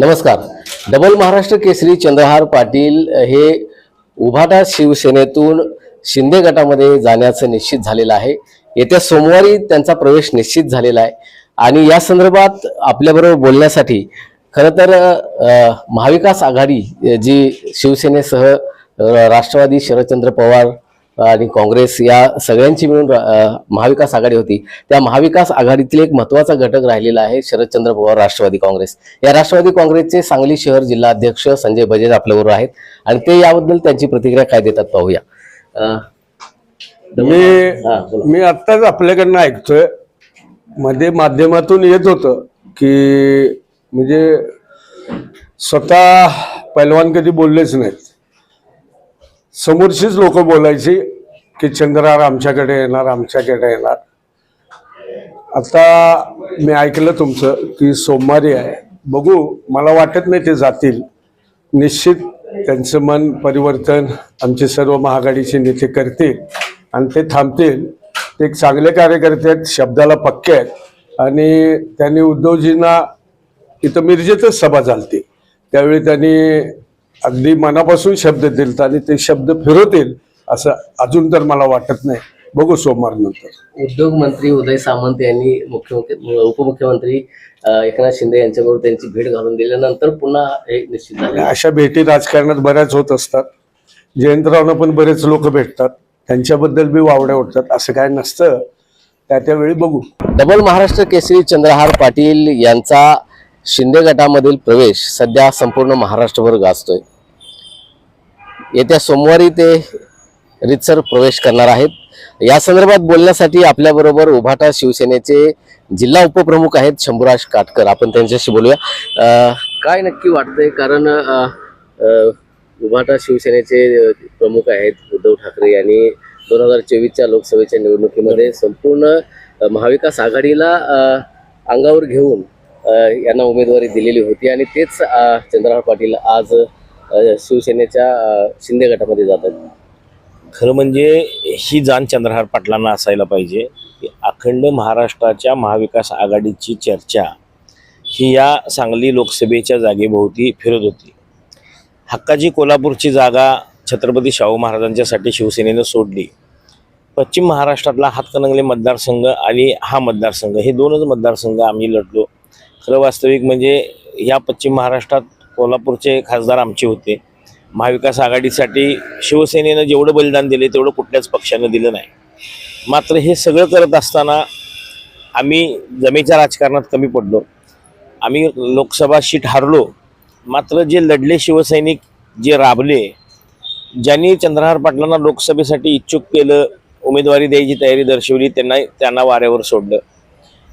नमस्कार. डबल महाराष्ट्र केसरी चंद्रहार पाटील हे उभाटा शिवसेनेतून शिंदे गटामध्ये जाण्याचं निश्चित झालेलं आहे. येत्या सोमवारी त्यांचा प्रवेश निश्चित झालेला आहे. आणि या संदर्भात आपल्याबरोबर बोलण्यासाठी खरं तर महाविकास आघाडी जी शिवसेनेसह राष्ट्रवादी शरदचंद्र पवार आणि काँग्रेस या सगळ्यांची मिळून महाविकास आघाडी होती. त्या महाविकास आघाडीतील एक महत्त्वाचा घटक राहिलेला आहे शरदचंद्र पवार राष्ट्रवादी काँग्रेस. या राष्ट्रवादी काँग्रेसचे सांगली शहर जिल्हा अध्यक्ष संजय बजाज आपल्याबरोबर आहेत आणि ते याबद्दल त्यांची प्रतिक्रिया काय देतात पाहूया. मी. मी आत्ताच आपल्याकडनं ऐकतोय. मध्ये माध्यमातून येत होतं की म्हणजे स्वतः पैलवान कधी बोललेच नाहीत. समोरचीच लोक बोलायची की चंद्रार आमच्याकडे येणार आमच्याकडे येणार. आता मी ऐकलं तुमचं की सोमवारी आहे. बघू मला वाटत नाही ते जातील. निश्चित त्यांचं मन परिवर्तन आमचे सर्व महागाडीचे नेते करतील आणि ते थांबतील. ते एक चांगले कार्यकर्ते आहेत शब्दाला पक्के आहेत. आणि त्यांनी उद्धवजींना इथं मिरजेतच सभा झालती. त्यावेळी त्यांनी अगदी मनापासून शब्द दिलत आणि ते शब्द फिरवतील असं अजून तर मला वाटत नाही. बघू सोमवार नंतर. उद्योग मंत्री उदय सामंत यांनी मुख्यमंत्री उपमुख्यमंत्री एकनाथ शिंदे यांच्याबरोबर त्यांची भेट घालून दिल्यानंतर पुन्हा हे निश्चित झाले. अशा भेटी राजकारणात बऱ्याच होत असतात. जयंतरावना पण बरेच लोक भेटतात. त्यांच्याबद्दल बी वावड्या उठतात. असं काय नसतं. त्या त्यावेळी बघू. डबल महाराष्ट्र केसरी चंद्रहार पाटील यांचा शिंदे गटामधील प्रवेश सध्या संपूर्ण महाराष्ट्रभर गाजतोय. येत्या सोमवारी ते रितसर प्रवेश करणार आहेत. या संदर्भात बोलण्यासाठी आपल्याबरोबर उभाटा शिवसेनेचे जिल्हा उपप्रमुख आहेत शंभूराज काटकर. आपण त्यांच्याशी बोलूया. काय नक्की वाटतंय? कारण उभाटा शिवसेनेचे प्रमुख आहेत उद्धव ठाकरे यांनी दोन हजार चोवीसच्या लोकसभेच्या निवडणुकीमध्ये संपूर्ण महाविकास आघाडीला अंगावर घेऊन यांना उमेदवारी दिलेली होती आणि तेच चंद्रहार पाटील आज शिवसेनेच्या शिंदे गटामध्ये जातात. खरं म्हणजे ही जाण चंद्रहार पाटलांना असायला पाहिजे. की अखंड महाराष्ट्राच्या महाविकास आघाडीची चर्चा ही या सांगली लोकसभेच्या जागेभोवती फिरत होती. हक्काची कोल्हापूरची जागा छत्रपती शाहू महाराजांच्यासाठी शिवसेनेनं सोडली. पश्चिम महाराष्ट्रातला हातकणंगले मतदारसंघ आणि हा मतदारसंघ हे दोनच मतदारसंघ आम्ही लढलो. खरं वास्तविक म्हणजे या पश्चिम महाराष्ट्रात कोल्हापूरचे खासदार आमचे होते. महाविकास आघाडीसाठी शिवसेनेनं जेवढं बलिदान दिले तेवढं कुठल्याच पक्षानं दिलं नाही. मात्र हे सगळं करत असताना आम्ही जमेच्या राजकारणात कमी पडलो. आम्ही लोकसभा सीट हारलो. मात्र जे लढले शिवसैनिक जे राबले ज्यांनी चंद्रहार पाटलांना लोकसभेसाठी इच्छुक केलं उमेदवारी द्यायची तयारी दर्शवली त्यांना त्यांना वाऱ्यावर सोडलं.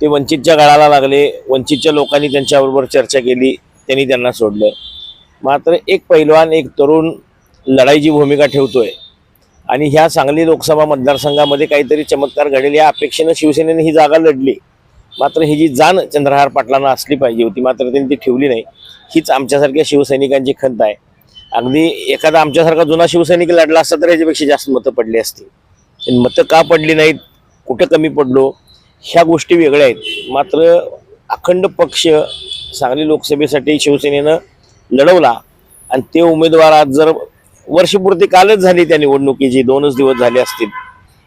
ते वंचितच्या गळाला लागले. वंचितच्या लोकांनी त्यांच्याबरोबर चर्चा केली. त्यांनी त्यांना सोडलं. मात्र एक पैलवान एक तरुण लढाईची भूमिका ठेवतोय आणि ह्या सांगली लोकसभा मतदारसंघामध्ये काहीतरी चमत्कार घडेल या अपेक्षेनं शिवसेनेने ही जागा लढली. मात्र ही जी जाण चंद्रहार पाटलांना असली पाहिजे होती मात्र त्यांनी ती ठेवली नाही. हीच आमच्यासारख्या शिवसैनिकांची खंत आहे. अगदी एखादा आमच्यासारखा जुना शिवसैनिक लढला असता तर याच्यापेक्षा जास्त मतं पडली असती. मतं का पडली नाहीत? कुठं कमी पडलो? ह्या गोष्टी वेगळ्या आहेत. मात्र अखंड पक्ष सांगली लोकसभेसाठी शिवसेनेनं लढवला आणि ते उमेदवार आज जर वर्षपूर्ती कालच झाली त्या निवडणुकीची दोनच दिवस झाले असतील.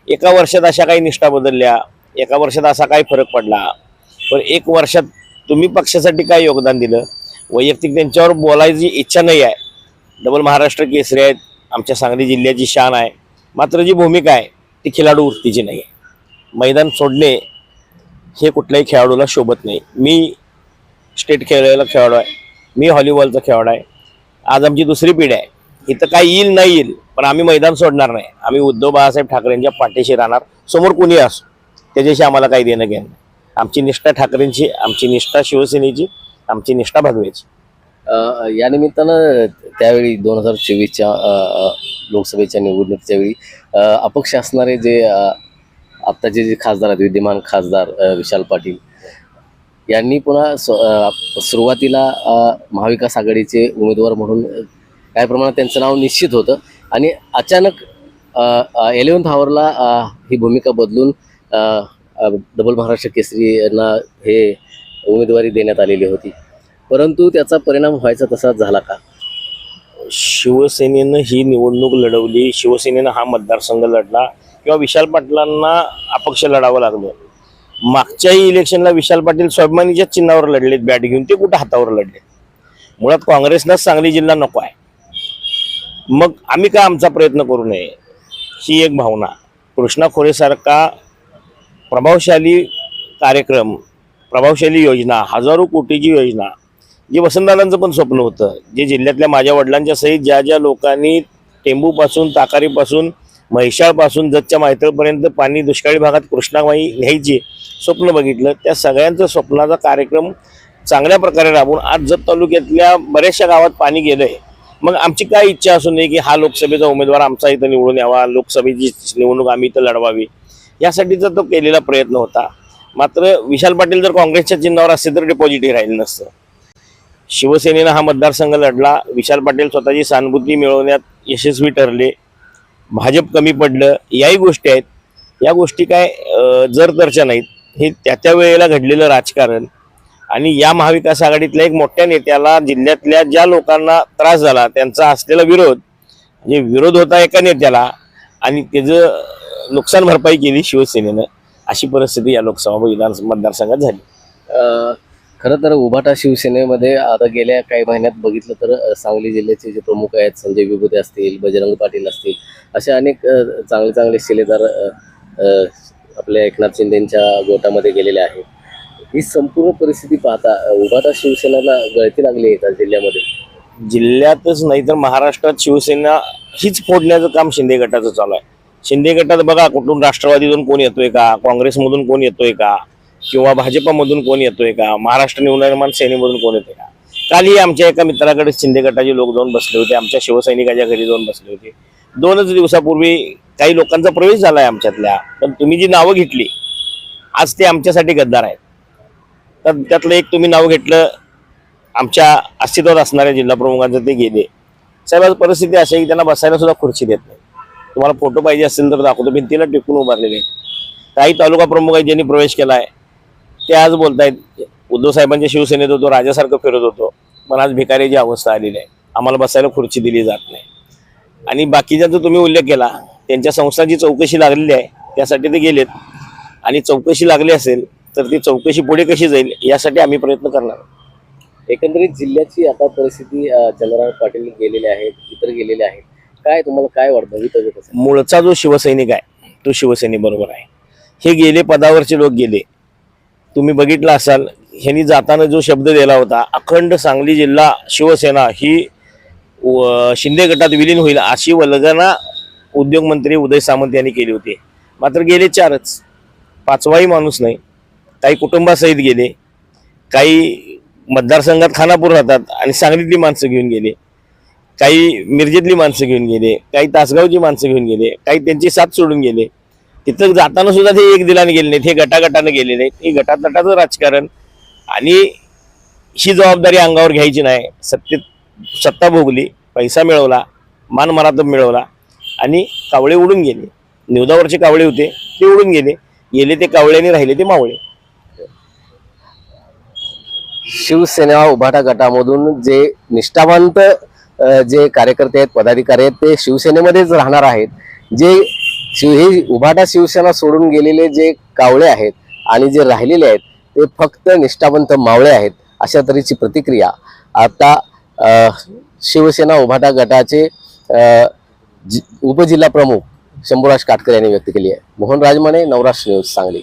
एका वर्षात अशा काही निष्ठा बदलल्या एका वर्षात असा काही फरक पडला. पण एक वर्षात तुम्ही पक्षासाठी काय योगदान दिलं? वैयक्तिक त्यांच्यावर बोलायची इच्छा नाही आहे. डबल महाराष्ट्र केसरी आहेत आमच्या सांगली जिल्ह्याची शान आहे. मात्र जी भूमिका आहे ती खिलाडू वृत्तीची नाही आहे. मैदान सोडणे हे कुठल्याही खेळाडूला शोभत नाही. मी स्टेट खेळलेला खेळाडू आहे. मी हॉलीबॉलचा खेळाडू आहे. आज आमची दुसरी पिढी आहे. इथं काय येईल नाही येईल पण आम्ही मैदान सोडणार नाही. आम्ही उद्धव बाळासाहेब ठाकरेंच्या पाठीशी राहणार. समोर कुणी असो त्याच्याशी आम्हाला काही देणं घेणं आमची निष्ठा ठाकरेंची आमची निष्ठा शिवसेनेची आमची निष्ठा भगवेची. यानिमित्तानं या निमित्तानं त्यावेळी दोन हजार चोवीसच्या लोकसभेच्या निवडणुकीच्या वेळी अपक्ष असणारे जे आत्ताचे जे खासदार आहेत विद्यमान खासदार विशाल पाटील यांनी पुन्हा सुरुवातीला महाविकास आघाडीचे उमेदवार म्हणून काही प्रमाणात त्यांचं नाव निश्चित होतं आणि अचानक एलेवन्थ आवरला ही भूमिका बदलून डबल महाराष्ट्र केसरी यांना हे उमेदवारी देण्यात आलेली होती. परंतु त्याचा परिणाम व्हायचा तसाच झाला का? शिवसेनेनं ही निवडणूक लढवली. शिवसेनेनं हा मतदारसंघ लढला. किंवा विशाल पाटलांना अपक्ष लढावं लागलं. मागच्याही इलेक्शनला विशाल पाटील स्वाभिमानीच्याच चिन्हावर लढलेत बॅट घेऊन ते कुठं हातावर लढले? मुळात काँग्रेसलाच सांगली जिल्हा नको आहे. मग आम्ही का आमचा प्रयत्न करू नये? ही एक भावना. कृष्णा खोरेसारखा प्रभावशाली कार्यक्रम प्रभावशाली योजना हजारो कोटीची योजना जे वसंतदादांचं पण स्वप्न होतं जे जिल्ह्यातल्या माझ्या वडिलांच्या सहित ज्या ज्या लोकांनी टेंबूपासून ताकारीपासून म्हैशाळपासून जतच्या मायतळपर्यंत पाणी दुष्काळी भागात कृष्णामाई न्यायची स्वप्न बघितलं. त्या सगळ्यांचं स्वप्नाचा कार्यक्रम चांगल्या प्रकारे राबवून आज जत तालुक्यातल्या बऱ्याचशा गावात पाणी गेलंय. मग आमची काय इच्छा असू नये की हा लोकसभेचा उमेदवार आमचा इथं निवडून यावा लोकसभेची निवडणूक आम्ही इथं लढवावी? यासाठीचा तो केलेला प्रयत्न होता. मात्र विशाल पाटील जर काँग्रेसच्या चिन्हावर असते तर डिपॉझिटही राहिलं नसतं. शिवसेनेनं हा मतदारसंघ लढला. विशाल पाटील स्वतःची सहानुभूती मिळवण्यात यशस्वी ठरले. भाजप कमी पडलं याही गोष्टी आहेत. या गोष्टी काय अं, जर नाहीत. हे त्या त्या वेळेला घडलेलं राजकारण. आणि या महाविकास आघाडीतल्या एक मोठ्या नेत्याला जिल्ह्यातल्या ज्या लोकांना त्रास झाला त्यांचा असलेला विरोध म्हणजे विरोध होता एका नेत्याला आणि त्याचं नुकसान भरपाई केली शिवसेनेनं अशी परिस्थिती या लोकसभा विधान मतदारसंघात झाली. खरं तर उभाटा शिवसेनेमध्ये आता गेल्या काही महिन्यात बघितलं तर सांगली जिल्ह्याचे जे प्रमुख आहेत संजय विभूते असतील बजरंग पाटील असतील असे अनेक चांगले चांगले शिलेदार आपल्या एकनाथ शिंदेच्या गोटामध्ये गेलेले आहेत. ही संपूर्ण परिस्थिती पाहता उभाटा शिवसेनेला गळती लागली आहे का जिल्ह्यामध्ये? जिल्ह्यातच नाही तर महाराष्ट्रात शिवसेना हीच फोडण्याचं काम शिंदे गटाचं चालू आहे. शिंदे गटात बघा कुठून राष्ट्रवादीतून कोण येतोय का? काँग्रेसमधून कोण येतोय का? किंवा भाजपमधून कोण येतोय का? महाराष्ट्र नवनिर्माण सेनेमधून कोण येतोय का? कालही आमच्या एका मित्राकडे शिंदे गटाचे लोक जाऊन बसले होते. आमच्या शिवसैनिकाच्या घरी जाऊन बसले होते. दोनच दिवसापूर्वी काही लोकांचा प्रवेश झाला आहे आमच्यातल्या. पण तुम्ही जी नावं घेतली आज ते आमच्यासाठी गद्दार आहेत. तर त्यातलं एक तुम्ही नाव घेतलं आमच्या अस्तित्वात असणाऱ्या जिल्हाप्रमुखांचं ते गेले साहेब आज परिस्थिती अशी आहे की त्यांना बसायला सुद्धा खुर्ची देत नाही. तुम्हाला फोटो पाहिजे असेल तर दाखवतो. भिंतीला टिकून उभारलेले काही तालुका प्रमुख आहे ज्यांनी प्रवेश केला आहे ते आज बोलतायत उद्धव साहेबांच्या शिवसेनेत होतो राजासारखं फिरत होतो. पण आज भिकारीची अवस्था आलेली आहे. आम्हाला बसायला खुर्ची दिली जात नाही. आणि बाकीच्यांचा तुम्ही उल्लेख केला त्यांच्या संस्थांची चौकशी लागलेली आहे त्यासाठी ते गेलेत. आणि चौकशी लागली असेल तर ती चौकशी पुढे कशी जाईल यासाठी आम्ही प्रयत्न करणार. एकंदरीत जिल्ह्याची आता परिस्थिती चंद्रकांत पाटील गेलेले आहेत इतर गेलेले आहेत. काय तुम्हाला काय वाटतं? मूळचा जो शिवसैनिक आहे तो शिवसैनिक बरोबर आहे. हे गेले पदावरचे लोक गेले. तुम्ही बघितला असाल ह्यांनी जाताना जो शब्द दिला होता अखंड सांगली जिल्हा शिवसेना ही व- शिंदे गटात विलीन होईल अशी वल्गना उद्योगमंत्री उदय सामंत यांनी केली होती. मात्र गेले चारच. पाचवाही माणूस नाही. काही कुटुंबासहित गेले. काही मतदारसंघात खानापूर राहतात आणि सांगलीतली माणसं घेऊन गेले. काही मिरजेतली माणसं घेऊन गेले. काही तासगावची माणसं घेऊन गेले. काही त्यांची साथ सोडून गेले. तिथं जाताना सुद्धा ते एक दिलाने गेले नाहीत हे गटागटाने गेले नाहीत. हे गटातटाचं राजकारण आणि ही जबाबदारी अंगावर घ्यायची नाही. सत्तेत सत्ता भोगली पैसा मिळवला मानमरातब मिळवला आणि कावळे उडून गेले. निवदावरचे कावळे होते ते उडून गेले. गेले ते कावळे आणि राहिले ते मावळे. शिवसेना उभाटा गटामधून जे निष्ठावंत जे कार्यकर्ते आहेत पदाधिकारी आहेत ते शिवसेनेमध्येच राहणार आहेत. जे शिव हे उभाटा शिवसेना सोडून गेलेले जे कावळे आहेत आणि जे राहिलेले आहेत ते फक्त निष्ठावंत मावळे आहेत अशा तऱ्हेची प्रतिक्रिया. आता शिवसेना उभाटा गटाचे जि- उपजिल्हा प्रमुख शंभूराज काटकर यांनी व्यक्त केली आहे. मोहन राजमाने नवराष्ट्र न्यूज सांगली.